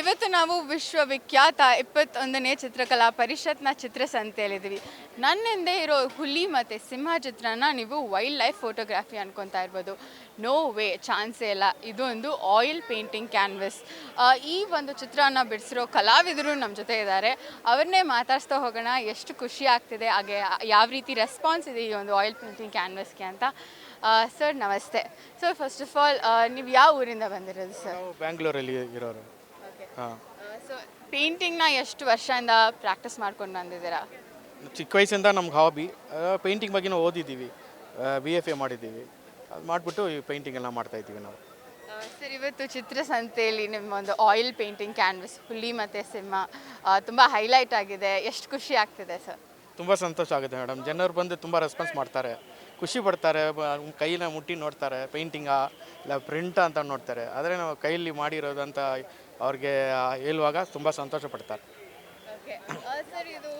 ಇವತ್ತು ನಾವು ವಿಶ್ವವಿಖ್ಯಾತ ಇಪ್ಪತ್ತೊಂದನೇ ಚಿತ್ರಕಲಾ ಪರಿಷತ್ನ ಚಿತ್ರಸಂತೆಯಲ್ಲಿದ್ದೀವಿ. ನನ್ನ ಹಿಂದೆ ಇರೋ ಹುಲಿ ಮತ್ತು ಸಿಂಹ ಚಿತ್ರನ ನೀವು ವೈಲ್ಡ್ ಲೈಫ್ ಫೋಟೋಗ್ರಫಿ ಅನ್ಕೊತಾ ಇರ್ಬೋದು. ನೋ ವೇ, ಚಾನ್ಸೇ ಇಲ್ಲ. ಇದೊಂದು ಆಯಿಲ್ ಪೇಂಟಿಂಗ್ ಕ್ಯಾನ್ವಸ್. ಈ ಒಂದು ಚಿತ್ರನ ಬಿಡಿಸಿರೋ ಕಲಾವಿದರು ನಮ್ಮ ಜೊತೆ ಇದ್ದಾರೆ. ಅವ್ರನ್ನೇ ಮಾತಾಡ್ಸ್ತಾ ಹೋಗೋಣ. ಎಷ್ಟು ಖುಷಿ ಆಗ್ತಿದೆ, ಹಾಗೆ ಯಾವ ರೀತಿ ರೆಸ್ಪಾನ್ಸ್ ಇದೆ ಈ ಒಂದು ಆಯಿಲ್ ಪೇಂಟಿಂಗ್ ಕ್ಯಾನ್ವಸ್ಗೆ ಅಂತ. ಸರ್ ನಮಸ್ತೆ. ಸರ್ ಫಸ್ಟ್ ಆಫ್ ಆಲ್ ನೀವು ಯಾವ ಊರಿಂದ ಬಂದಿರೋದು, ಸರ್? ಬ್ಯಾಂಗ್ಳೂರಲ್ಲಿ ಇರೋರು. ಪೇಂಟಿಂಗ್ನ ಎಷ್ಟು ವರ್ಷದಿಂದ ಪ್ರಾಕ್ಟೀಸ್ ಮಾಡ್ಕೊಂಡು ಬಂದಿದ್ದೀರಾ? ಚಿಕ್ಕ ವಯಸ್ಸಿಂದ ನಮ್ಗೆ ಹಾಬಿ ಪೇಂಟಿಂಗ್ ಬಗ್ಗೆ ನಾವು ಓದಿದ್ದೀವಿ. ಬಿ ಎಫ್ ಎ ಮಾಡಿದ್ದೀವಿ. ಅದು ಮಾಡಿಬಿಟ್ಟು ಈ ಪೇಂಟಿಂಗ್ ಎಲ್ಲ ಮಾಡ್ತಾ ಇದ್ದೀವಿ ನಾವು. ಸರ್ ಇವತ್ತು ಚಿತ್ರಸಂತೆಯಲ್ಲಿ ನಿಮ್ಮ ಒಂದು ಆಯಿಲ್ ಪೇಂಟಿಂಗ್ ಕ್ಯಾನ್ವಸ್ ಹುಲಿ ಮತ್ತು ಸಿಂಹ ತುಂಬ ಹೈಲೈಟ್ ಆಗಿದೆ. ಎಷ್ಟು ಖುಷಿ ಆಗ್ತಿದೆ ಸರ್? ತುಂಬ ಸಂತೋಷ ಆಗುತ್ತೆ ಮೇಡಮ್. ಜನರು ಬಂದು ತುಂಬ ರೆಸ್ಪಾನ್ಸ್ ಮಾಡ್ತಾರೆ. ಖುಷಿ ಪಡ್ತಾರೆ ಬ- ಕೈನ ಮುಟ್ಟಿ ನೋಡ್ತಾರೆ ಪೇಂಟಿಂಗಾ ಇಲ್ಲ ಪ್ರಿಂಟ್ ಅಂತ ನೋಡ್ತಾರೆ. ಆದರೆ ನಾವು ಕೈಯಲ್ಲಿ ಮಾಡಿರೋದಂತ ಅವ್ರಿಗೆ ಹೇಳುವಾಗ ತುಂಬ ಸಂತೋಷ ಪಡ್ತಾರೆ. ಓಕೆ. ಸರ್ ಇದು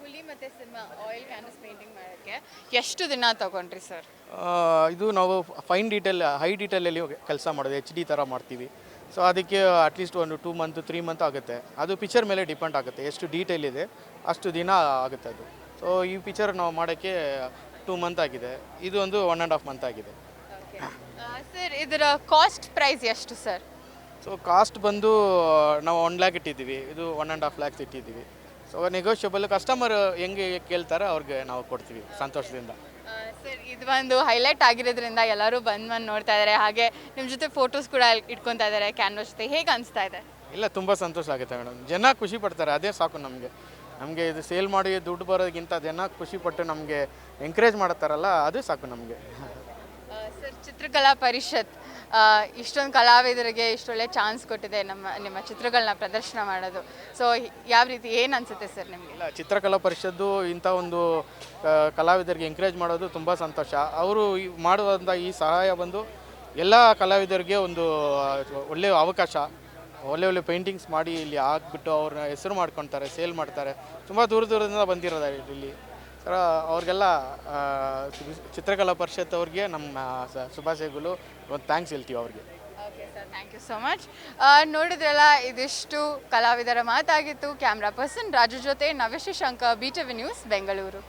ಹುಲಿ ಮತ್ತು ಸಿಂಹ ಆಯಿಲ್ ಕ್ಯಾನ್ವಸ್ ಪೇಂಟಿಂಗ್ ಮಾಡೋಕ್ಕೆ ಎಷ್ಟು ದಿನ ತಗೊಂಡ್ರಿ ಸರ್? ಆ, ಇದು ನಾವು ಫೈನ್ ಡೀಟೇಲ್ ಹೈ ಡೀಟೇಲಲ್ಲಿ ಕೆಲಸ ಮಾಡೋದು ಎಚ್ ಡಿ ಥರ ಮಾಡ್ತೀವಿ. ಸೊ ಅದಕ್ಕೆ ಅಟ್ಲೀಸ್ಟ್ ಒಂದು ಟೂ ಮಂತ್ ತ್ರೀ ಮಂತ್ ಆಗುತ್ತೆ. ಅದು ಪಿಕ್ಚರ್ ಮೇಲೆ ಡಿಪೆಂಡ್ ಆಗುತ್ತೆ ಎಷ್ಟು ಡೀಟೇಲ್ ಇದೆ ಅಷ್ಟು ದಿನ ಆಗುತ್ತೆ ಅದು. ಸೊ ಈ ಪಿಕ್ಚರ್ ನಾವು ಮಾಡೋಕ್ಕೆ ಟೂ ಮಂತ್ ಆಗಿದೆ. ಇದು ಒಂದು ಒನ್ ಆ್ಯಂಡ್ ಹಾಫ್ ಮಂತ್ ಆಗಿದೆ. ಸರ್ ಇದರ ಕಾಸ್ಟ್ ಪ್ರೈಸ್ ಎಷ್ಟು ಸರ್ ಸೊ ಕಾಸ್ಟ್ ಬಂದು ನಾವು ಒನ್ ಲ್ಯಾಕ್ ಇಟ್ಟಿದ್ದೀವಿ. ಇದು ಒನ್ ಆ್ಯಂಡ್ ಹಾಫ್ ಲ್ಯಾಕ್ಸ್ ಇಟ್ಟಿದ್ದೀವಿ. ಸೊ ನೆಗೋಷಿಯಬಲ್ ಕಸ್ಟಮರ್ ಹೆಂಗೆ ಕೇಳ್ತಾರೆ ಅವ್ರಿಗೆ ನಾವು ಕೊಡ್ತೀವಿ ಸಂತೋಷದಿಂದ. ಸರ್ ಇದು ಒಂದು ಹೈಲೈಟ್ ಆಗಿರೋದ್ರಿಂದ ಎಲ್ಲರೂ ಬಂದು ಬಂದು ನೋಡ್ತಾ ಇದ್ದಾರೆ ಹಾಗೆ ನಿಮ್ಮ ಜೊತೆ ಫೋಟೋಸ್ ಕೂಡ ಇಟ್ಕೊತಾ ಇದ್ದಾರೆ ಕ್ಯಾನ್ವಸ್ ಜೊತೆ. ಹೇಗೆ ಅನಿಸ್ತಾ ಇದೆ? ಇಲ್ಲ ತುಂಬ ಸಂತೋಷ ಆಗುತ್ತೆ ಮೇಡಮ್ ಜನ ಖುಷಿ ಪಡ್ತಾರೆ ಅದೇ ಸಾಕು ನಮಗೆ. ನಮಗೆ ಇದು ಸೇಲ್ ಮಾಡಿ ದುಡ್ಡು ಬರೋದಕ್ಕಿಂತ ಜನ ಖುಷಿ ಪಟ್ಟು ನಮಗೆ ಎಂಕರೇಜ್ ಮಾಡ್ತಾರಲ್ಲ ಅದು ಸಾಕು ನಮಗೆ. ಸರ್ ಚಿತ್ರಕಲಾ ಪರಿಷತ್ ಇಷ್ಟೊಂದು ಕಲಾವಿದರಿಗೆ ಇಷ್ಟೊಳ್ಳೆ ಚಾನ್ಸ್ ಕೊಟ್ಟಿದೆ ನಮ್ಮ ನಿಮ್ಮ ಚಿತ್ರಗಳನ್ನ ಪ್ರದರ್ಶನ ಮಾಡೋದು. ಸೊ ಯಾವ ರೀತಿ ಏನು ಅನಿಸುತ್ತೆ ಸರ್ ನಿಮಗೆ? ಇಲ್ಲ ಚಿತ್ರಕಲಾ ಪರಿಷತ್ತು ಇಂಥ ಒಂದು ಕಲಾವಿದರಿಗೆ ಎಂಕರೇಜ್ ಮಾಡೋದು ತುಂಬ ಸಂತೋಷ. ಅವರು ಮಾಡುವಂಥ ಈ ಸಹಾಯ ಬಂದು ಎಲ್ಲ ಕಲಾವಿದರಿಗೆ ಒಂದು ಒಳ್ಳೆಯ ಅವಕಾಶ. ಒಳ್ಳೆ ಒಳ್ಳೆ ಪೇಂಟಿಂಗ್ಸ್ ಮಾಡಿ ಇಲ್ಲಿ ಹಾಕ್ಬಿಟ್ಟು ಅವ್ರನ್ನ ಹೆಸರು ಮಾಡ್ಕೊತಾರೆ ಸೇಲ್ ಮಾಡ್ತಾರೆ. ತುಂಬ ದೂರ ದೂರದಿಂದ ಬಂದಿರೋದಾರೆ ಇಲ್ಲಿ. ಸರ ಅವ್ರಿಗೆಲ್ಲ ಚಿತ್ರಕಲಾ ಪರಿಷತ್ ಅವ್ರಿಗೆ ನಮ್ಮ ಶುಭಾಶಯಗಳು ಒಂದು ಥ್ಯಾಂಕ್ಸ್ ಹೇಳ್ತೀವಿ ಅವ್ರಿಗೆ. ಥ್ಯಾಂಕ್ ಯು ಸೊ ಮಚ್ ನೋಡಿದ್ರಲ್ಲ, ಇದಿಷ್ಟು ಕಲಾವಿದರ ಮಾತಾಗಿತ್ತು. ಕ್ಯಾಮ್ರಾ ಪರ್ಸನ್ ರಾಜು ಜೊತೆ Navesh B T news Bengaluru